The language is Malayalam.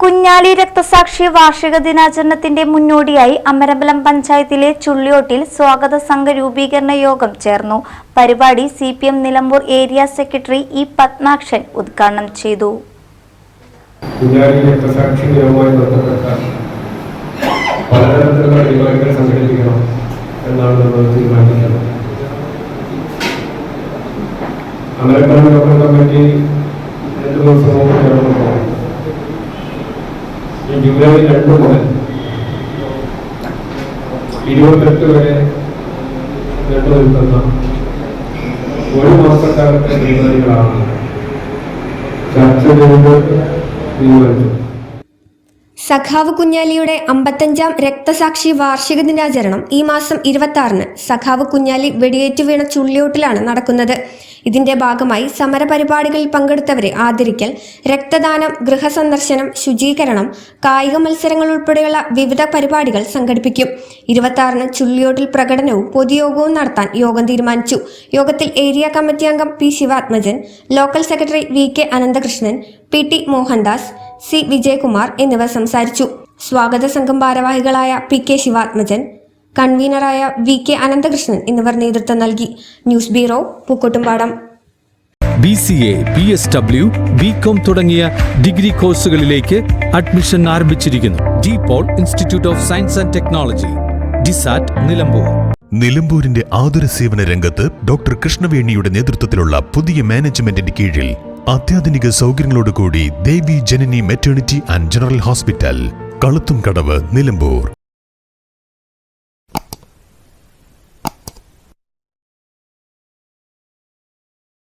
Kunhali രക്തസാക്ഷി വാർഷിക ദിനാചരണത്തിന്റെ മുന്നോടിയായി അമരമ്പലം പഞ്ചായത്തിലെ ചുള്ളിയോട്ടിൽ സ്വാഗത സംഘ രൂപീകരണ യോഗം ചേർന്നു. പരിപാടി C P M Nilambur area secretary E Padmakshan ഉദ്ഘാടനം ചെയ്തു. കുഞ്ഞാലി രക്തസാക്ഷി പരിപാടികൾ എന്നാണ് കമ്മിറ്റി രണ്ട് ദിവസം ജൂലൈ രണ്ട് മുതൽ. ഇരുപത്തെട്ട് വരെ നീണ്ടു നിൽക്കുന്ന ഒരു മാസക്കാലത്തെ പരിപാടികളാണ്. ചർച്ച തീരുമാനിച്ചു സഖാവ് കുഞ്ഞാലിയുടെ അമ്പത്തഞ്ചാം രക്തസാക്ഷി വാർഷിക ദിനാചരണം ഈ മാസം ഇരുപത്തി ആറിന് സഖാവ് കുഞ്ഞാലി വെടിയേറ്റു വീണ ചുള്ളിയോട്ടിലാണ് നടക്കുന്നത്. ഇതിന്റെ ഭാഗമായി സമരപരിപാടികളിൽ പങ്കെടുത്തവരെ ആദരിക്കൽ രക്തദാനം ഗൃഹസന്ദർശനം ശുചീകരണം കായിക മത്സരങ്ങൾ ഉൾപ്പെടെയുള്ള വിവിധ പരിപാടികൾ സംഘടിപ്പിക്കും. ഇരുപത്തി ആറിന് ചുള്ളിയോട്ടിൽ പ്രകടനവും പൊതുയോഗവും നടത്താൻ യോഗം തീരുമാനിച്ചു. യോഗത്തിൽ ഏരിയ കമ്മിറ്റി അംഗം P Sivathmajan local secretary V K Ananthakrishnan P T Mohandas C Vijayakumar എന്നിവർ സംസാരിച്ചു. സ്വാഗത സംഘം ഭാരവാഹികളായ പി കെ ശിവാത്മജൻ കൺവീനറായ വി കെ അനന്തകൃഷ്ണൻ എന്നിവർ നേതൃത്വം നൽകി. News bureau Pookkottumpadam. B C A B S W B com തുടങ്ങിയ ഡിഗ്രി കോഴ്സുകളിലേക്ക് അഡ്മിഷൻ ആരംഭിച്ചിരിക്കുന്നു. De Paul Institute of Science and Technology DiSAT Nilambur. നിലമ്പൂരിന്റെ ആതുര സേവന രംഗത്ത് ഡോക്ടർ കൃഷ്ണവേണിയുടെ നേതൃത്വത്തിലുള്ള പുതിയ മാനേജ്മെന്റിന്റെ കീഴിൽ അത്യാധുനിക സൗകര്യങ്ങളോടുകൂടി Devi Janani maternity and general hospital Kaluthum Kadavu Nilambur.